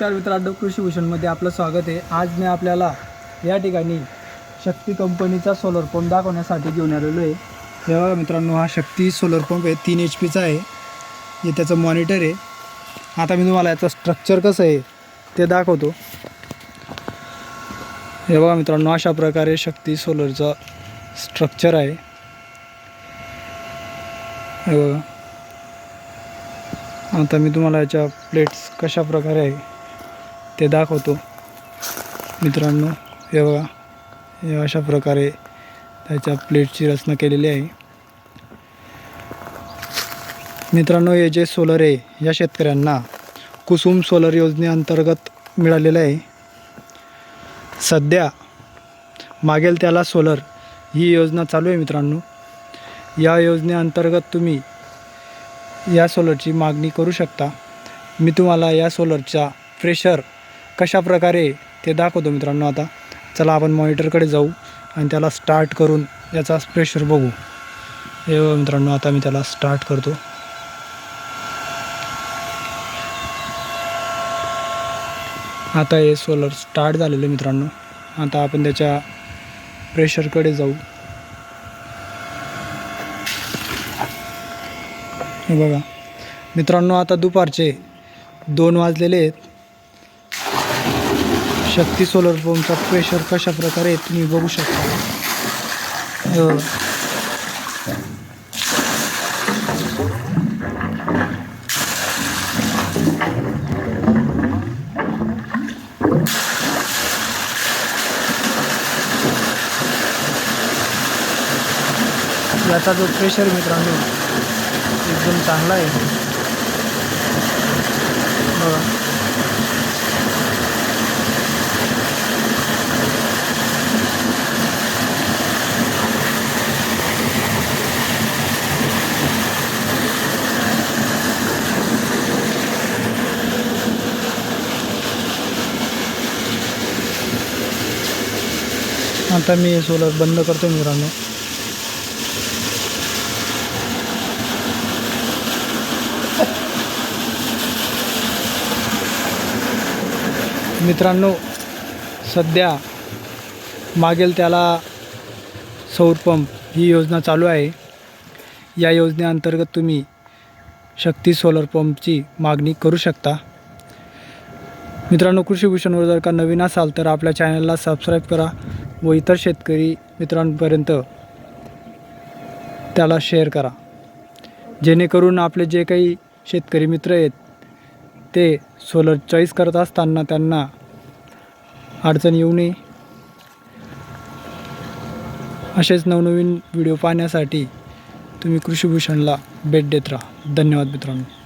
नमस्कार मित्रांनो कृषी भूषणमध्ये आपलं स्वागत आहे. आज मी आपल्याला या ठिकाणी शक्ती कंपनीचा सोलर पंप दाखवण्यासाठी घेऊन आलेलो आहे. हे बघा मित्रांनो हा शक्ती सोलर पंप आहे तीन एच पीचा आहे. हे त्याचं मॉनिटर आहे. आता मी तुम्हाला याचं स्ट्रक्चर कसं आहे ते दाखवतो. हे बघा मित्रांनो अशा प्रकारे शक्ती सोलरचं स्ट्रक्चर आहे. हे बघा. आता मी तुम्हाला याच्या प्लेट्स कशा प्रकारे आहे ते दाखवतो. मित्रांनो हे बघा. हे अशा प्रकारे त्याच्या प्लेटची रचना केलेली आहे. मित्रांनो हे जे सोलर आहे या शेतकऱ्यांना कुसुम सोलर योजनेअंतर्गत मिळालेलं आहे. सध्या मागेल त्याला सोलर ही योजना चालू आहे मित्रांनो. या योजनेअंतर्गत तुम्ही या सोलरची मागणी करू शकता. मी तुम्हाला या सोलरच्या प्रेशर कशा प्रकारे ते दाखवतो मित्रांनो आता. चला आपण मॉनिटरकडे जाऊ आणि त्याला स्टार्ट करून याचा प्रेशर बघू. हे मित्रांनो आता मी त्याला स्टार्ट करतो. आता हे सोलर स्टार्ट झालेलं आहे मित्रांनो. आता आपण त्याच्या प्रेशरकडे जाऊ. बघा. मित्रांनो आता दुपारचे दोन वाजलेले आहेत. शक्ती सोलर पंपचा प्रेशर कशा प्रकारे तुम्ही बघू शकता. हो. याचा जो प्रेशर मित्रांनो एकदम चांगला आहे. बघा. आता मी हे सोलर बंद करतो मित्रांनो. मित्रांनो सध्या मागेल त्याला सौर पंप ही योजना चालू आहे. या योजनेअंतर्गत तुम्ही शक्ती सोलर पंपची मागणी करू शकता. मित्रांनो कृषीभूषणवर जर का नवीन असाल तर आपल्या चॅनलला सबस्क्राईब करा. व इतर शेतकरी मित्रांपर्यंत त्याला शेअर करा. जेणेकरून आपले जे काही शेतकरी मित्र आहेत ते सोलर चॉईस करत असताना त्यांना अडचण येऊ नये. असेच नवनवीन व्हिडिओ पाहण्यासाठी तुम्ही कृषीभूषणला भेट देत राहा. धन्यवाद मित्रांनो.